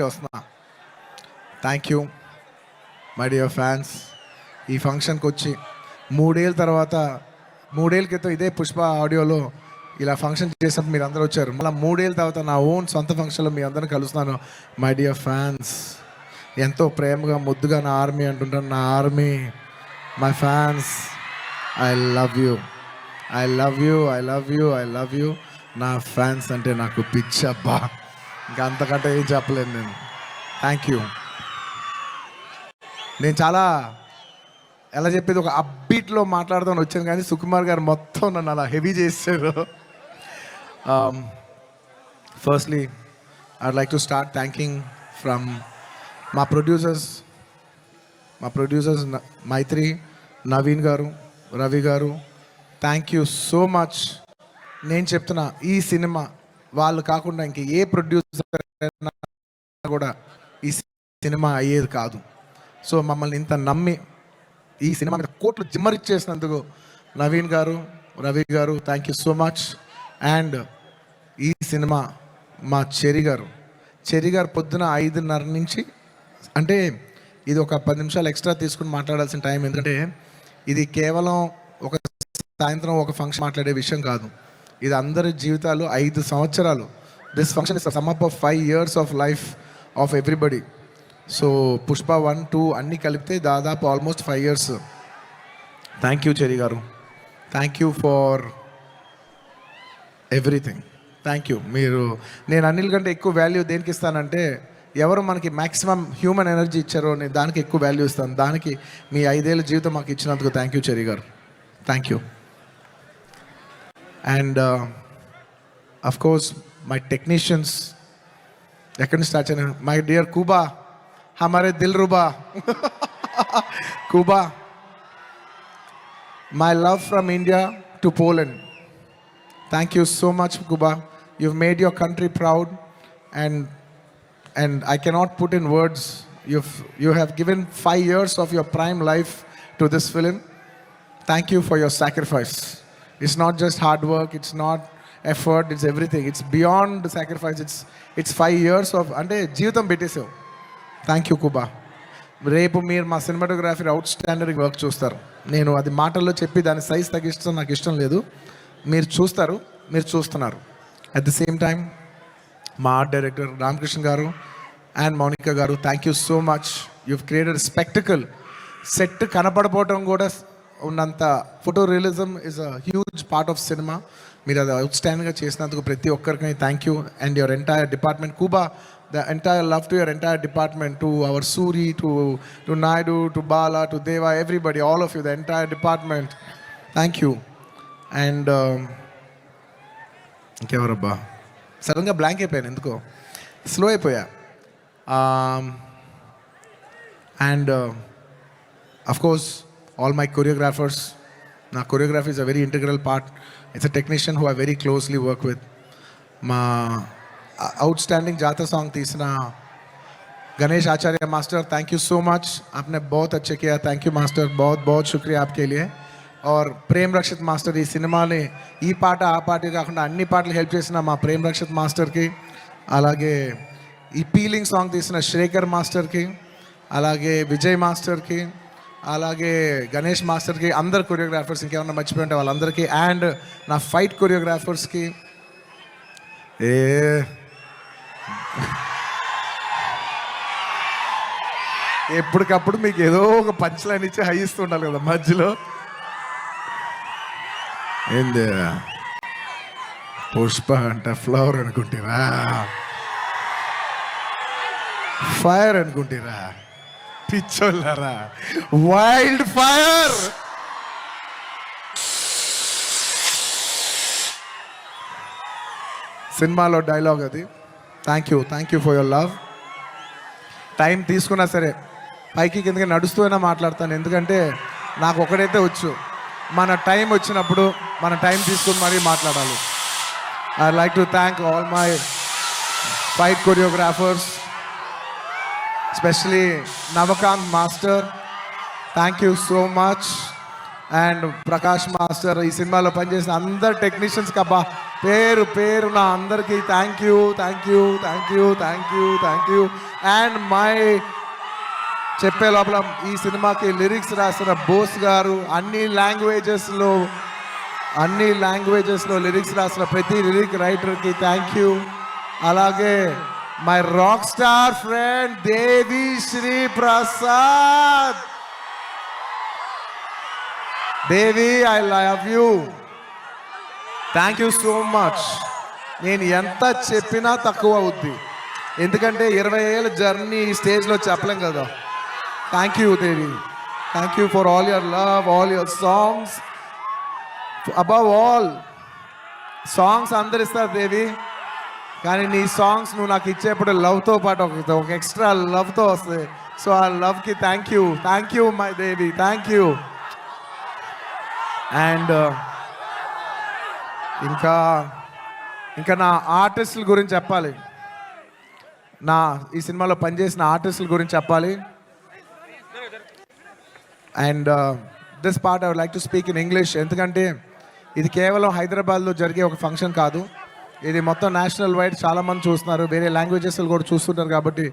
వస్తున్నా. Thank you my dear fans ఈ ఫంక్షన్కి వచ్చి మూడేళ్ళ తర్వాత మూడేళ్ళ క్రితం ఇదే పుష్ప ఆడియోలో ఇలా ఫంక్షన్ చేసినప్పుడు మీరు అందరూ వచ్చారు. మళ్ళీ మూడేళ్ళ తర్వాత నా ఓన్ సొంత ఫంక్షన్లో మీ అందరిని కలుస్తున్నాను మై డియర్ ఫ్యాన్స్ ఎంతో ప్రేమగా ముద్దుగా నా ఆర్మీ అంటుంటాను నా army my fans I love you I love you I love you I love you నా ఫ్యాన్స్ అంటే నాకు పిచ్చబ్బా. ఇంకా అంతకంటే ఏం చెప్పలేను నేను. థ్యాంక్ యూ నేను చాలా ఎలా చెప్పేది ఒక అబ్బీట్లో మాట్లాడదామని వచ్చాను కానీ సుకుమార్ గారు మొత్తం నన్ను అలా హెవీ చేశారు. Firstly I'd like to start thanking from మా ప్రొడ్యూసర్స్ మా producers Mythri Naveen garu Ravi garu. Thank you so much నేను చెప్తున్నా ఈ సినిమా వాళ్ళు కాకుండా ఇంక ఏ ప్రొడ్యూసర్ కూడా ఈ సినిమా అయ్యేది కాదు. సో మమ్మల్ని ఇంత నమ్మి ఈ సినిమా మీద కోట్లు జిమ్మరిచ్చేసినందుకు Naveen garu Ravi garu thank you so much and ఈ సినిమా మా చెరి గారు. చెరి గారు పొద్దున ఐదున్నర నుంచి అంటే ఇది ఒక పది నిమిషాలు ఎక్స్ట్రా తీసుకుని మాట్లాడాల్సిన టైం. ఎందుకంటే ఇది కేవలం ఒక సాయంత్రం ఒక ఫంక్షన్ మాట్లాడే విషయం కాదు. ఇది అందరి జీవితాలు ఐదు సంవత్సరాలు. This function is sum up of five years of life of everybody so Pushpa one two అన్నీ కలిపితే దాదాపు almost five years thank you Cherry garu. Thank you for everything thank you మీరు నేను అన్నిల కంటే ఎక్కువ వాల్యూ దేనికి ఇస్తానంటే ఎవరు మనకి మ్యాక్సిమం హ్యూమన్ ఎనర్జీ ఇచ్చారో నేను దానికి ఎక్కువ వాల్యూ ఇస్తాను. దానికి మీ ఐదేళ్ళ జీవితం మాకు ఇచ్చినందుకు థ్యాంక్ యూ చెరి గారు. Thank you and of course my technicians ఎక్కడి నుంచి స్టార్ట్ చేయను మై డియర్ కూబా హమారే దిల్ రుబా Kuba my love from India to Poland Thank you so much, Kuba. You've made your country proud, and and I cannot put in words. You've you have given five years of your prime life to this film. Thank you for your sacrifice. It's not just hard work it's not effort it's everything it's beyond sacrifice it's it's five years of అంటే జీవితం పెట్టేసావు thank you Kuba రేపు మీరు మా cinematography out standard work చూస్తారు. నేను అది మాటల్లో చెప్పి దాని సైజ్ తగ్గిస్తాం నాకు ఇష్టం లేదు. మీరు చూస్తారు మీరు చూస్తున్నారు. అట్ ది సేమ్ టైం మా ఆర్ట్ డైరెక్టర్ రామకృష్ణ గారు అండ్ మౌనిక గారు thank you so much you created spectacle set కనపడపోవటం కూడా ఉన్నంత photo realism is a huge part of cinema మీరు అది అవుట్స్టాండింగ్గా చేసినందుకు ప్రతి ఒక్కరికి thank you and your entire department Kuba the entire love to your entire department to our Suri to to Naidu to Bala to Deva everybody all of you the entire department thank you and ఇంకెవరబ్బా? సడన్గా blank అయిపోయాను ఎందుకో? Slow అయిపోయా? And of course all my choreographers నా choreography is a very integral part it's a technician who I very closely work with మా out standing జాతర song తీసిన Ganesh Acharya master thank you so much आपने बहुत अच्छे किया thank you master बहुत बहुत शुक्रिया आपके लिए और ప్రేమ్ రక్షిత్ మాస్టర్ ఈ సినిమాని ఈ పాట ఆ పాట కాకుండా అన్ని పాటలు హెల్ప్ చేసిన మా ప్రేమ్ రక్షిత్ మాస్టర్కి అలాగే ఈ పీలింగ్ సాంగ్ తీసిన శ్రేఖర్ మాస్టర్కి అలాగే విజయ్ మాస్టర్కి అలాగే గణేష్ మాస్టర్కి అందరు కొరియోగ్రాఫర్స్ ఇంకేమన్నా మర్చిపోయి ఉంటే వాళ్ళందరికీ అండ్ నా ఫైట్ కొరియోగ్రాఫర్స్కి ఏ ఎప్పటికప్పుడు మీకు ఏదో ఒక పంచ్ లైన్ ఇచ్చి హై ఉండాలి కదా మధ్యలో. ఏంది? పుష్ప అంట ఫ్లవర్ అనుకుంటారా. ఫైర్ అనుకుంటారా. పిచ్చోళ్ళరా? వైల్డ్ ఫైర్ సినిమాలో డైలాగ్ అది. Thank you thank you for your love time తీసుకున్నా సరే పైకి కిందకి నడుస్తూనే మాట్లాడతాను. ఎందుకంటే నాకు ఒకటైతే వచ్చు. మన టైం వచ్చినప్పుడు మన టైం తీసుకుని మరీ మాట్లాడాలి. I like to thank all my fight choreographers especially Navakanth master thank you so much and Prakash master ఈ సినిమాలో పనిచేసిన అందరు టెక్నీషియన్స్కి అబ్బా పేరు పేరు నా అందరికీ thank you thank you thank you thank you thank you and my చెప్పే లోపల ఈ సినిమాకి లిరిక్స్ రాసిన బోస్ గారు అన్ని లాంగ్వేజెస్లో అన్ని లాంగ్వేజెస్లో లిరిక్స్ రాసిన ప్రతి లిరిక్ రైటర్కి థ్యాంక్ యూ అలాగే my rock star friend Devi Sri Prasad Devi I love you thank you so much నేను ఎంత చెప్పినా తక్కువ అవుద్ది. ఎందుకంటే ఇరవై ఏళ్ళ జర్నీ ఈ స్టేజ్లో చెప్పలేం కదా. Thank you Devi thank you for all your love all your songs above all songs అందరిస్తారు Devi కానీ నీ సాంగ్స్ నువ్వు నాకు ఇచ్చేప్పుడు లవ్తో పాటు ఒక ఒక ఎక్స్ట్రా లవ్తో వస్తుంది సో ఆ లవ్కి thank you thank you my Devi thank you and ఇంకా ఇంకా నా ఆర్టిస్టుల గురించి చెప్పాలి. నా ఈ సినిమాలో పనిచేసిన ఆర్టిస్టుల గురించి చెప్పాలి. And this part I would like to speak in English ఎందుకంటే ఇది కేవలం హైదరాబాద్లో జరిగే ఒక ఫంక్షన్ కాదు. ఇది మొత్తం నేషనల్ వైడ్ చాలామంది చూస్తున్నారు వేరే లాంగ్వేజెస్ కూడా చూస్తుంటారు కాబట్టి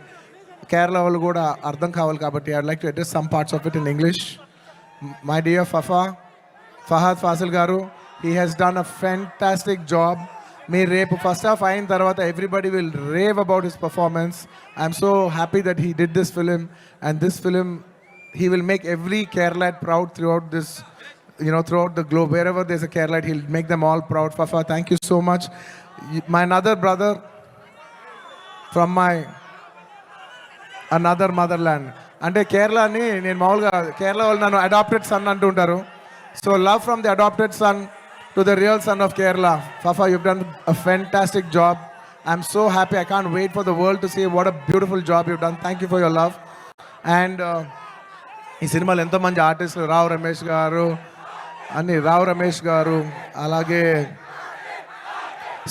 కేరళ వాళ్ళు కూడా అర్థం కావాలి కాబట్టి I'd like to address some parts of it in English my dear Fafa Fahadh Faasil గారు he he's done a fantastic job మీరు రేపు ఫస్ట్ హాఫ్ అయిన తర్వాత everybody will rave about his performance I'm so happy that he did this film and this film he make every Kerala proud proud throughout this, you know, throughout the globe. Wherever there's a Kerala, he'll make them all proud. Fafa, thank you so much. Y- My another brother from my motherland అంటే కేరళని నేను మామూలుగా కేరళ వాళ్ళు నన్ను adapted son అంటుంటారు so love from the adapted son to the real son of Kerala Fafa you done a fantastic job I'm so happy I can't wait for the world to see what a beautiful job you done thank you for your love and ఈ సినిమాలో ఎంతోమంది ఆర్టిస్టులు రావు రమేష్ గారు అన్ని రావు రమేష్ గారు అలాగే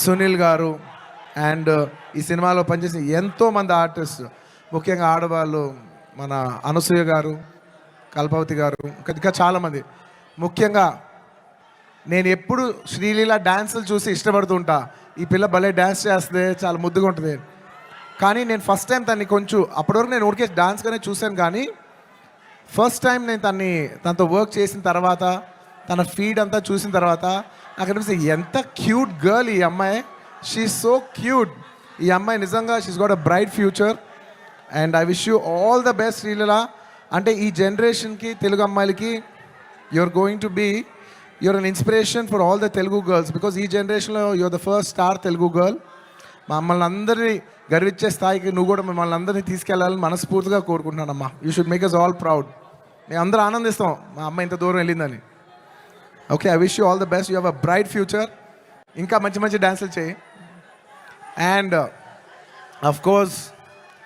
సునీల్ గారు and ఈ సినిమాలో పనిచేసిన ఎంతోమంది ఆర్టిస్ట్ ముఖ్యంగా ఆడవాళ్ళు మన అనసూయ గారు కల్పవతి గారు ఇంకా చాలామంది ముఖ్యంగా నేను ఎప్పుడు శ్రీలీల డ్యాన్సులు చూసి ఇష్టపడుతూ ఉంటా. ఈ పిల్ల భలే డ్యాన్స్ చేస్తే చాలా ముద్దుగా ఉంటుంది. కానీ నేను ఫస్ట్ టైం తన్ని కొంచెం అప్పటివరకు నేను ఊరికే డాన్స్గానే చూశాను కానీ ఫస్ట్ టైం నేను తన్ని తనతో వర్క్ చేసిన తర్వాత తన ఫీడ్ అంతా చూసిన తర్వాత అక్కడ ఎంత క్యూట్ గర్ల్ ఈ అమ్మాయి. షీ సో క్యూట్ ఈ అమ్మాయి నిజంగా she's got a bright future and I wish you all the best Sreeleela అంటే ఈ జనరేషన్కి తెలుగు అమ్మాయిలకి you're going to be you're an inspiration for all the Telugu girls because ఈ జనరేషన్లో you're the first star Telugu girl మమ్మల్ని అందరినీ గర్వించే స్థాయికి నువ్వు కూడా మిమ్మల్ని అందరినీ తీసుకెళ్ళాలని మనస్ఫూర్తిగా కోరుకుంటున్నానమ్మా. You should make us all proud మేము అందరూ ఆనందిస్తాం. మా అమ్మ ఇంత దూరం వెళ్ళిందని. Okay I wish you all the best you have a bright future ఇంకా మంచి మంచి డ్యాన్సులు చేయి. And of course